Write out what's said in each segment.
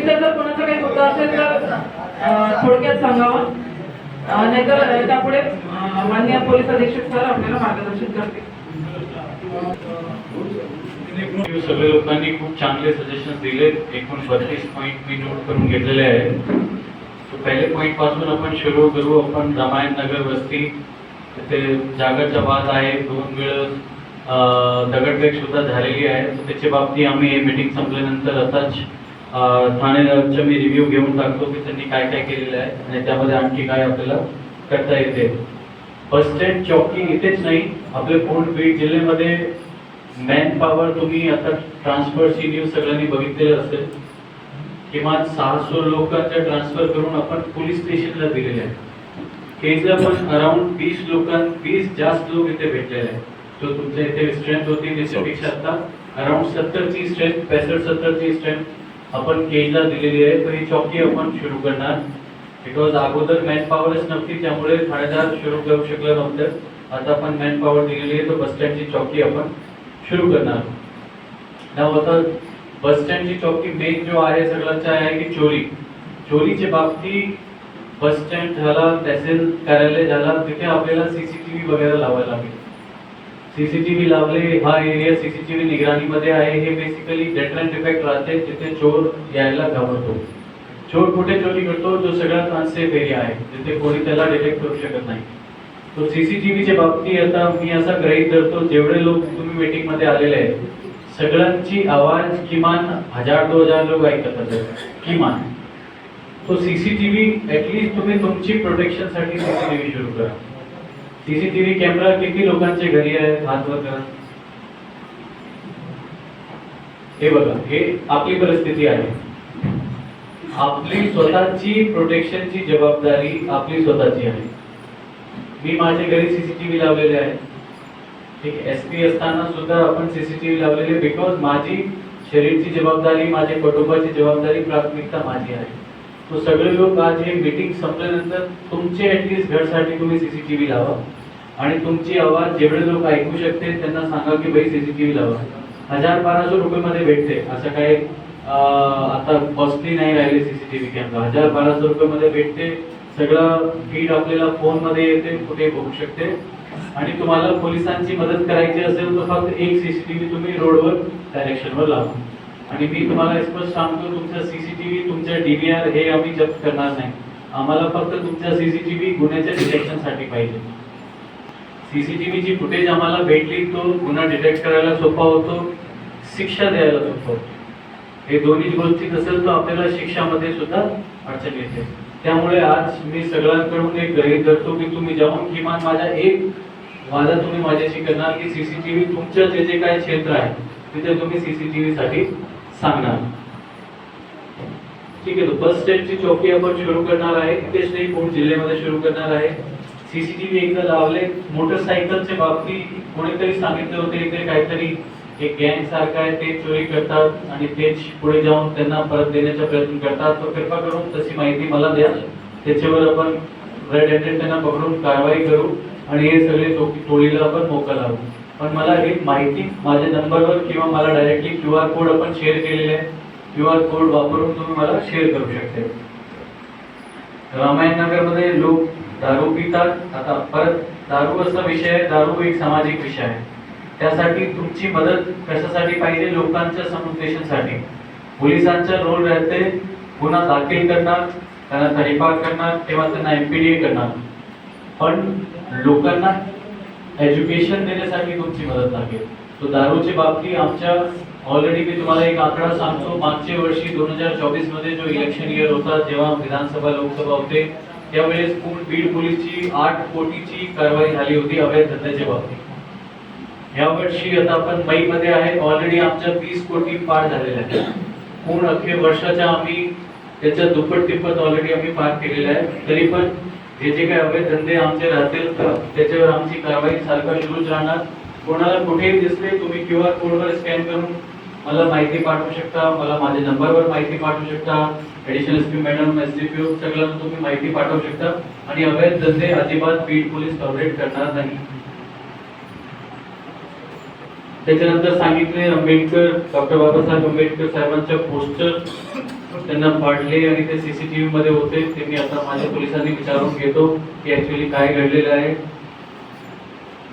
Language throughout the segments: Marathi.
व्यतिरिक्त जर कोणाचा काही मुद्दा असेल तर थोडक्यात सांगावा. नाहीतर त्यापुढे माननीय पोलीस अधीक्षक सर आपल्याला मार्गदर्शन करतील. सगळ्या लोकांनी खूप चांगले सजेशन दिले एकूण बत्तीस पॉईंट मी नोट करून घेतलेले आहेत. पहिले पॉईंटपासून आपण सुरू करू. आपण रामायण नगर वस्ती तिथे जागरचा वाद आहे. दोन वेळ दगडफेक सुद्धा झालेली आहे. त्याच्या बाबतीत आम्ही हे मिटिंग संपल्यानंतर आताच ठाणेचा मी रिव्ह्यू घेऊन टाकतो की त्यांनी काय काय केलेलं आहे आणि त्यामध्ये आणखी काय आपल्याला करता येते. बस स्टँड चॉकिंग इथेच नाही आपले पूर्ण बीड जिल्ह्यामध्ये मॅन पॉवर तुम्ही आता ट्रान्सफर सी न्यूज सगळ्यांनी बघितलेलं असेल. किमान सहाशे लोकांच्या ट्रान्सफर करून आपण पोलीस स्टेशनला दिलेले आहे. केजला पण अराउंड वीस लोकां वीस जास्त लोक इथे भेटलेले आहेत. जो तुमच्या इथे स्ट्रेंथ होती त्याच्यापेक्षा आता अराउंड सत्तरची स्ट्रेंथ पैसष्ट सत्तरची स्ट्रेंथ आपण केजला दिलेली आहे तर ही चौकी आपण सुरू करणार. बिकॉज अगोदर मॅन पॉवरच नव्हती त्यामुळे ठाणेदार सुरू करू शकलं नव्हतं. आता आपण मॅन पॉवर दिलेली आहे तर बस स्टँडची चौकी आपण सुरू करणार. नाव आता बस स्टँडची चौकी मेन जो आहे सगळ्यांचा आहे की चोरी. चोरीच्या बाबतीत बस स्टँड झाला तहसील कार्यालय झाला तिथे आपल्याला सीसीटीव्ही वगैरे लावायला लागेल. सीसीटीव्ही लावले हा एरिया सीसीटीव्ही निगराणीमध्ये आहे. हे बेसिकली डेटरंट इफेक्ट राहते जिथे चोर यायला घाबरतो. चोर कुठे चोरी करतो? जो सगळ्यात अनसेफ एरिया आहे जिथे कोणी त्याला डिटेक्ट करू शकत नाही. तो सीसीटीव्हीच्या बाबतीत आता मी असा ग्रहित धरतो जेवढे लोक तुम्ही मीटिंगमध्ये आलेले आहेत सगळ्यांची आवाज किमान हजार दोन हजार लोक ऐकत किमान. तो सीसीटीव्ही ऍटलीस्ट तुम्ही तुमची प्रोटेक्शनसाठी सीसीटीव्ही सुरू करा. सीसीटीव्ही कॅमेरा किती लोकांच्या घरी आहे? हात वर करा हे बघा हे आपली परिस्थिती आहे. आपली स्वतःची प्रोटेक्शनची जबाबदारी आपली स्वतःची आहे. मी माझ्या घरी सीसीटीव्ही लावलेले आहे. ठीक एस पी असताना सुद्धा आपण सीसीटीव्ही लावलेले बिकॉज माझी शरीरची जबाबदारी माझ्या कुटुंबाची जबाबदारी प्राथमिकता माझी आहे. तो सगळे लोक आज हे मीटिंग संपल्यानंतर तुमचे ऍटलीस्ट घरसाठी तुम्ही सीसीटीव्ही लावा. आणि तुमची आवाज जेवढे लोक ऐकू शकते त्यांना सांगा की भाई सीसीटीव्ही लावा. हजार बाराशे रुपये मध्ये भेटते. असं काही आता कॉस्टली नाही राहिले सीसीटीव्ही कॅमेरा हजार बाराशे रुपये मध्ये भेटते. सगळं फीड आपल्याला फोनमध्ये येते कुठे बघू शकते. आणि तुम्हाला पोलिसांची मदत करायची असेल तर फक्त एक सीसीटीव्ही तुम्ही रोडवर डायरेक्शनवर लावा. आणि मी तुम्हाला स्पष्ट सांगतो तुमचा सीसीटीव्ही तुमच्या डीव्हीआर हे आम्ही जप्त करणार नाही. आम्हाला फक्त तुमचा सीसीटीव्ही गुन्ह्याच्या डिटेक्शनसाठी पाहिजे. सीसीटीव्ही ची फुटेज आम्हाला भेटली तो गुन्हा डिटेक्ट करायला सोपा होतो शिक्षा द्यायला सोपा होतो. हे दोन्ही गोष्टी नसेल तर आपल्याला शिक्षामध्ये सुद्धा अडचण येते. त्यामुळे आज मी सगळ्यांकडून एक गृहीत धरतो की तुम्ही जाऊन किमान माझा एक वादा तुम्ही माझ्याशी करणार की सीसीटीव्ही तुमच्या जे जे काही क्षेत्र आहे तिथे तुम्ही सीसीटीव्ही साठी सांगणार. ठीक आहे तो बस स्टँडची चौकी आपण सुरू करणार आहे. तेच नाही पूर्ण जिल्ह्यामध्ये सुरू करणार आहे. सीसीटीव्ही एकदा लावले. मोटरसायकलच्या बाबतीत कोणीतरी सांगितले होते इथे काहीतरी एक गँग सारखं आहे ते चोरी करतात आणि तेच पुढे जाऊन त्यांना परत देण्याचा प्रयत्न करतात. तर कृपा करून तशी माहिती मला द्या. त्याच्यावर आपण रेड हँडेड त्यांना पकडून कारवाई करू आणि हे सगळे टोळीला आपण मोका लावू. पण मला ही माहिती माझ्या नंबरवर किंवा मला डायरेक्टली क्यू आर कोड आपण शेअर केलेले आहे. क्यू आर कोड वापरून तुम्ही मला शेअर करू शकते. रामायण नगरमध्ये लोक दारू पितात. आता परत दारू असा विषय आहे दारू एक सामाजिक विषय आहे. त्यासाठी तुमची मदत कशासाठी पाहिजे? लोकांच्या समुपदेशनसाठी. पोलिसांचा रोल राहते. गुन्हा दाखल करणार त्यांना तडीपार करणार तेव्हा त्यांना एमपीडीए करणार. पण लोकांना एज्युकेशन देण्यासाठी तुमची मदत लागेल. तो दारूच्या बाबतीत आमच्या ऑलरेडी मी तुम्हाला एक आकडा सांगतो. मागच्या वर्षी दोन हजार चोवीसमध्ये जो इलेक्शन इयर होता जेव्हा विधानसभा लोकसभा होते त्यावेळेस बीड पोलीसची आठ कोटीची कारवाई झाली होती अवैध धंद्याच्या बाबतीत. या वर्षी आता आपण मई मध्ये आहे ऑलरेडी आमच्या वीस कोटी पार झालेल्या आहेत. पूर्ण अखेर वर्षाच्या आम्ही त्याच्या दुप्पट तिप्पट ऑलरेडी आम्ही पार केलेल्या आहे तरी पण हे जे काही अवैध धंदे आमचे राहतील तर त्याच्यावर आमची कारवाई सारखं सुरूच राहणार. कोणाला कुठेही दिसले तुम्ही क्यू आर कोडवर स्कॅन करून मला माहिती पाठवू शकता मला माझ्या नंबरवर माहिती पाठवू शकता. Additional S P madam S D P सगळ्यांना तुम्ही माहिती पाठवू शकता. आणि अवैध धंदे अजिबात बीड पोलीस कव्हरेज करणार नाही. त्याच्यानंतर सांगितले आंबेडकर डॉक्टर बाबासाहेब आंबेडकर साहेबांच्या पोस्टर त्यांना पाडले आणि ते सीसीटीव्ही मध्ये होते. ते मी आता माझ्या पोलिसांनी विचारून घेतो की ऍक्च्युली काय घडलेलं आहे.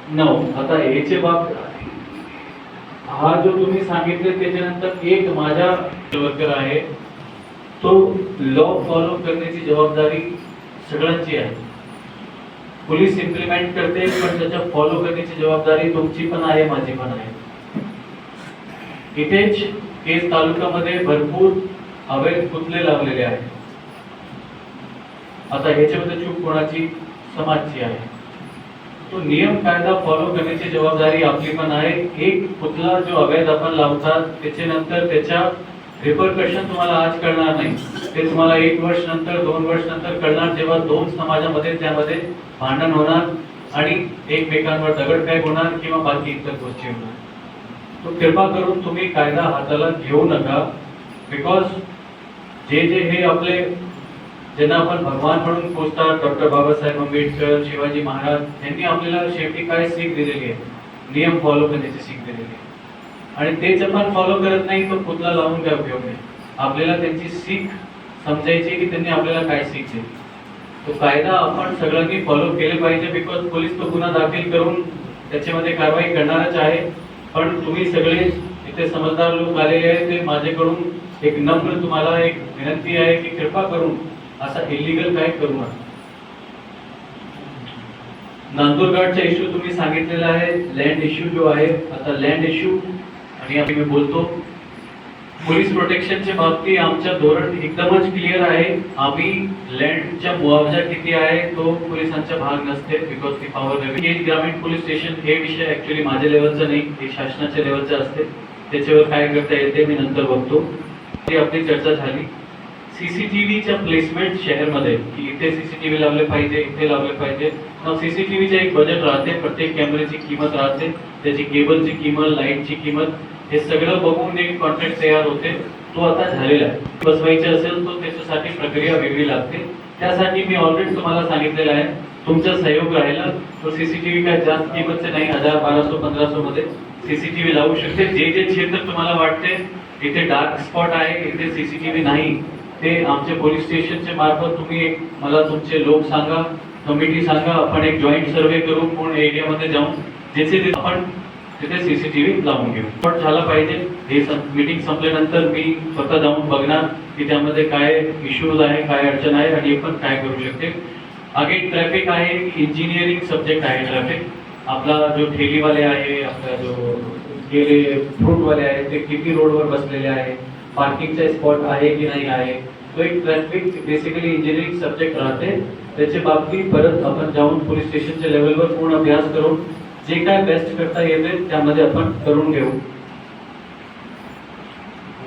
नऊ आता याचे बाब हा जो तुम्ही सांगितले त्याच्यानंतर एक माझा वर्कर आहे. तो लॉ फॉलो करण्याची जबाबदारी सगळ्यांची आहे. पोलीस इम्प्लिमेंट करते पण त्याच्या फॉलो करण्याची जबाबदारी तुमची पण आहे माझी पण आहे. इथेच केस तालुक्यामध्ये भरपूर अवैध पुतले लावलेले आहेत. आता ह्याच्यामध्ये चूक कोणाची? समाजची आहे. तो नियम कायदा फॉलो करण्याची जबाबदारी आपली पण आहे. एक पुतला जो अवैध आपण लावतात त्याच्यानंतर त्याच्या रिपरकशन तुम्हाला आज कळणार नाही. ते तुम्हाला एक वर्ष नंतर दोन वर्ष नंतर कळणार जेव्हा दोन समाजामध्ये त्यामध्ये भांडण होणार आणि एकमेकांवर दगडफेक होणार किंवा बाकी इतर गोष्टी होणार. तो कृपा करून तुम्ही कायदा हाताला घेऊ नका बिकॉज जे जे हे आपले ज्यांना आपण भगवान म्हणून पोचतात डॉक्टर बाबासाहेब आंबेडकर शिवाजी महाराज यांनी आपल्याला शेवटी काय सीख दिलेली आहे? नियम फॉलो करण्याची सीख दिलेली आहे. आणि तेच आपण फॉलो करत नाही तर पुतला लावून काय उपयोग नाही? आपल्याला त्यांची सीख समजायची की त्यांनी आपल्याला काय सीख दिली? तो कायदा आपण सगळ्यांनी फॉलो केले पाहिजे बिकॉज पोलीस तो गुन्हा दाखल करून त्याच्यामध्ये कारवाई करणारच आहे. पण तुम्ही सगळे इथे समजदार लोक आलेले आहेत ते माझ्याकडून एक नम्र तुम्हाला एक विनंती आहे की कृपा करून असा इलिगल काय करू नका. नांदूरगडचा इश्यू तुम्ही सांगितलेला आहे लँड इश्यू जो आहे आता लँड इश्यू आणि आम्ही मी बोलतो. पोलीस प्रोटेक्शनच्या बाबतीत आमचं धोरण एकदमच क्लिअर आहे. आम्ही लँडच्या मुआवजा किती आहे तो पोलिसांचा भाग नसते बिकॉज ती पॉवर नवीन ग्रामीण पोलीस स्टेशन हे विषय ऍक्च्युली माझ्या लेवलचा नाही हे शासनाच्या लेवलचं असते. त्याच्यावर काय करता येते मी नंतर बघतो. ती आपली चर्चा झाली. सीसीटीव्हीच्या प्लेसमेंट शहरमध्ये की इथे सीसीटीव्ही लावले पाहिजे इथे लावले पाहिजे. सीसीटीव्हीचे एक बजेट राहते प्रत्येक कॅमेऱ्याची किंमत राहते त्याची केबलची किंमत लाईटची किंमत हे सगळं बघून एक कॉन्ट्रॅक्ट तयार होते. तो आता झालेला आहे. बसवायचे असेल तर त्याच्यासाठी प्रक्रिया वेगळी लागते. त्यासाठी मी ऑलरेडी तुम्हाला सांगितलेलं आहे. तुमचा सहयोग राहिला. तो सीसीटीव्ही काय जास्त किंमतचे नाही हजार बाराशे पंधराशे मध्ये सीसीटीव्ही लावू शकते. जे जे क्षेत्र तुम्हाला वाटते इथे डार्क स्पॉट आहे इथे सीसीटीव्ही नाही. ते आमचे पोलीस स्टेशनचे मार्फत तुम्ही एक मला तुमचे लोक सांगा कमिटी सांगा आपण एक जॉईंट सर्वे करू पूर्ण एरियामध्ये जाऊन ज्याचे आपण तिथे सीसीटीव्ही लावून घेऊ. पण झाला पाहिजे. हे मीटिंग संपल्यानंतर मी स्वतः जाऊन बघणार की त्यामध्ये काय इश्यूज आहे काय अडचण आहे आणि आपण काय करू शकते. आगे ट्रॅफिक आहे इंजिनिअरिंग सब्जेक्ट आहे ट्रॅफिक आपला जो ठेलीवाले आहे आपला जो गेले फ्रूटवाले आहेत ते किती रोडवर बसलेले आहे पार्किंगचा स्पॉट आहे की नाही आहे तो एक ट्रॅफिक बेसिकली इंजिनिअरिंग सब्जेक्ट राहते. त्याच्या बाबतीत परत आपण जाऊन पोलीस स्टेशनच्या लेवलवर पूर्ण अभ्यास करून जे काय बेस्ट करता येते त्यामध्ये आपण करून घेऊ.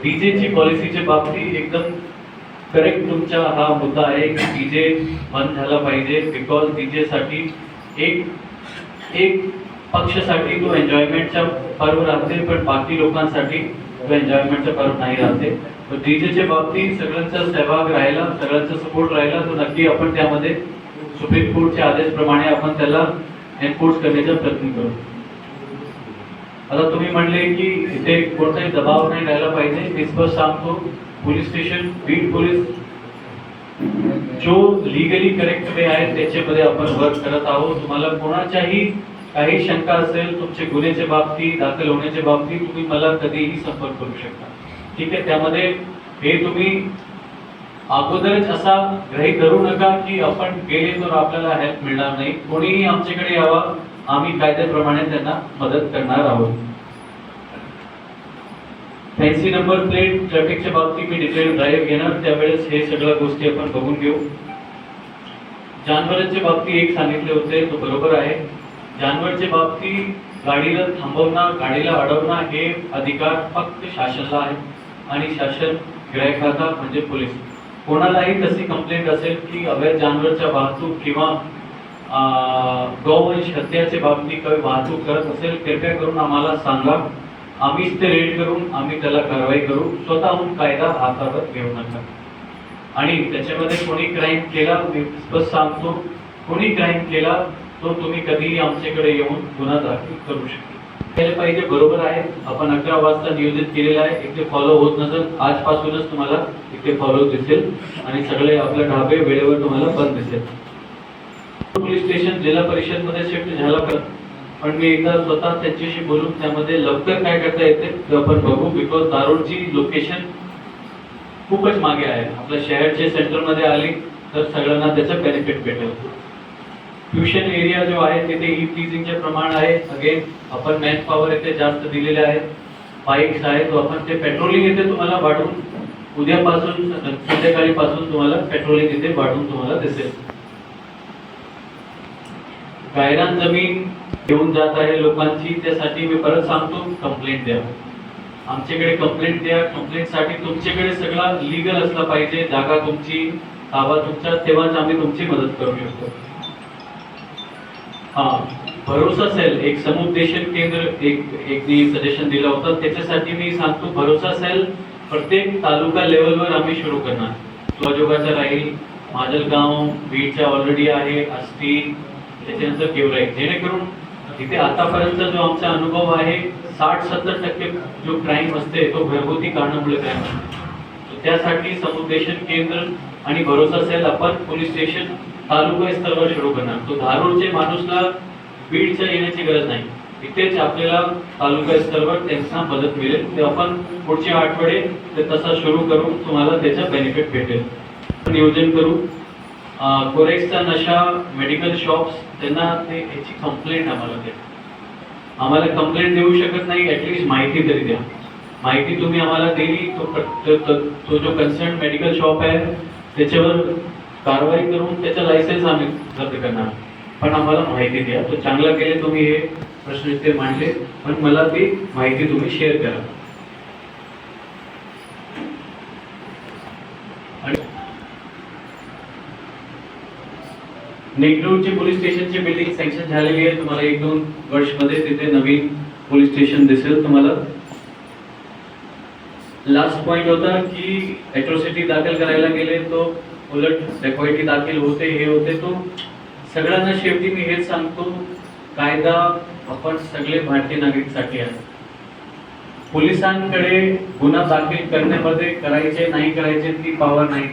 डीजेची पॉलिसीच्या बाबतीत एकदम करेक्ट तुमचा हा मुद्दा आहे की डीजे बंद झाला पाहिजे बिकॉज डीजे साठी एक एक पक्षासाठी तो एन्जॉयमेंटचा पर्व राहते पण बाकी लोकांसाठी तो एन्जॉयमेंटचा पर्व नाही राहते. तर डीजेच्या बाबतीत सगळ्यांचा सहभाग राहिला सगळ्यांचा सपोर्ट राहिला तर नक्की आपण त्यामध्ये सुप्रीम कोर्टच्या आदेशप्रमाणे आपण त्याला एनफोर्स करण्याचा प्रयत्न करू. आता तुम्ही म्हणले की इथे कोणताही दबाव नाही राहिला पाहिजे. मी स्पष्ट सांगतो पोलीस स्टेशन बीड पोलीस जो लिगली करेक्ट वे आहे त्याच्यामध्ये आपण वर्क करत आहोत. तुम्हाला कोणाच्याही काही शंका असेल तुमचे गुन्ह्याच्या बाबतीत दाखल होण्याच्या बाबतीत तुम्ही मला कधीही संपर्क करू शकता. ठीक आहे त्यामध्ये हे तुम्ही अगोदरच असा गृहीत धरू नका की आपण गेले तर आपल्याला हेल्प मिळणार नाही. कोणीही आमच्याकडे यावा आम्ही कायद्याप्रमाणे त्यांना मदत करणार आहोत. फॅन्सी नंबर प्लेट ट्रॅफिकच्या बाबतीत मी डिटेल ड्राईव्ह घेणार. त्यावेळेस हे सगळ्या गोष्टी आपण बघून घेऊ. जानवरांच्या बाबतीत एक सांगितले होते तो बरोबर आहे. जानवरच्या बाबतीत गाडीला थांबवणं गाडीला अडवणं हे अधिकार फक्त शासनाला आहे आणि शासन गिरायकाचा म्हणजे पोलीस. कोणालाही तशी कंप्लेंट असेल की अवैध जानवरच्या वाहतूक किंवा गौवंश हत्याच्या बाबतीत काही वाहतूक करत असेल कृपया करून आम्हाला सांगा. आम्हीच ते रेड करून आम्ही त्याला कारवाई करू. स्वतःहून कायदा हातावर घेऊ नका. आणि त्याच्यामध्ये कोणी क्राईम केला मी स्पष्ट सांगतो. कोणी क्राईम केला तो तुम्ही कधीही आमच्याकडे येऊन गुन्हा दाखल करू शकता. केले पाहिजे बरोबर आहे. आपण अकरा वाजता नियोजित केलेलं आहे. इथे फॉलो होत नसेल आजपासूनच तुम्हाला इथे फॉलो दिसेल. आणि सगळे आपले ढाबे वेळेवर तुम्हाला बंद दिसेल. पोलीस स्टेशन जिल्हा परिषदमध्ये शिफ्ट झाला का पण मी एकदा स्वतः त्यांच्याशी बोलून त्यामध्ये लवकर काय करता येते ते आपण बघू. बिकॉज दारूडची लोकेशन खूपच मागे आहे. आपल्या शहरच्या सेंटरमध्ये आली तर सगळ्यांना त्याचं बेनिफिट भेटेल. ट्युशन एरिया जो आहे तिथे ई टीचिंगचे प्रमाण आहे. अगेन आपण मॅन पॉवर येथे जास्त दिलेले आहेत. बाईक्स आहे तो आपण ते पेट्रोलिंग येथे तुम्हाला वाढवून उद्यापासून संध्याकाळी पासून तुम्हाला पेट्रोलिंग येथे वाढवून तुम्हाला दिसेल. गायरान जमीन घेऊन जात आहे लोकांची. त्यासाठी मी परत सांगतो कंप्लेंट द्या. आमच्याकडे कंप्लेंट द्या. कंप्लेंटसाठी तुमच्याकडे सगळा लिगल असला पाहिजे. जागा तुमची ताबा तुमचा तेव्हाच आम्ही तुमची मदत करू शकतो. हा भरोसा सेल. एक समुपदेशन केंद्र एक एक सजेशन दिलं होतं. त्याच्यासाठी मी सांगतो भरोसा सेल प्रत्येक तालुका लेवलवर आम्ही सुरू करणार. स्वजोगाचा राहील माजलगाव बीडच्या ऑलरेडी आहे आष्टी त्याच्यानंतर गेवराई जेणेकरून तिथे आतापर्यंत जो आमचा अनुभव आहे साठ सत्तर टक्के जो क्राईम असते तो घरगुती कारणामुळे क्राईम असतो त्यासाठी समुपदेशन केंद्र आणि भरोसा सेल आपण पोलीस स्टेशन तालुका स्तरावर सुरू करणार तो धारूरचे माणूसला बीडच्या येण्याची गरज नाही. इथेच आपल्याला तालुका स्तरावर त्यांना मदत मिळेल. ते आपण पुढचे आठवडे ते तसा सुरू करू. तुम्हाला त्याचा बेनिफिट भेटेल. नियोजन करू. कोरेक्सचा नशा मेडिकल शॉप्स त्यांना ते याची कंप्लेंट आम्हाला द्या. आम्हाला कंप्लेंट देऊ शकत नाही. ॲटलिस्ट माहिती तरी द्या. माहिती तुम्ही आम्हाला दिली. तो तो- तो जो कन्सर्न मेडिकल शॉप आहे त्याच्यावर कारवाई करून त्याचं लायसन्स आम्ही रद्द करणार. पण आम्हाला माहिती द्या. तो चांगला केले तुम्ही हे प्रश्न इथे मांडले. पण मला ती माहिती तुम्ही शेअर करा. आणि नेगडूरची पोलीस स्टेशनची बिल्डिंग सँक्शन झालेली आहे. तुम्हाला एक दोन वर्षमध्ये तिथे नवीन पोलीस स्टेशन दिसेल तुम्हाला. लास्ट पॉइंट होता की अॅट्रॉसिटी दाखल करायला गेले तो उलट डेकॉइटी दाखल होते हे होते तो. सगळ्यांना शेवटी मी हेच सांगतो कायदा आपण सगळे भारतीय नागरिकसाठी आहे. पोलिसांकडे गुन्हा दाखल करण्यामध्ये करायचे नाही करायचे ती पॉवर नाही.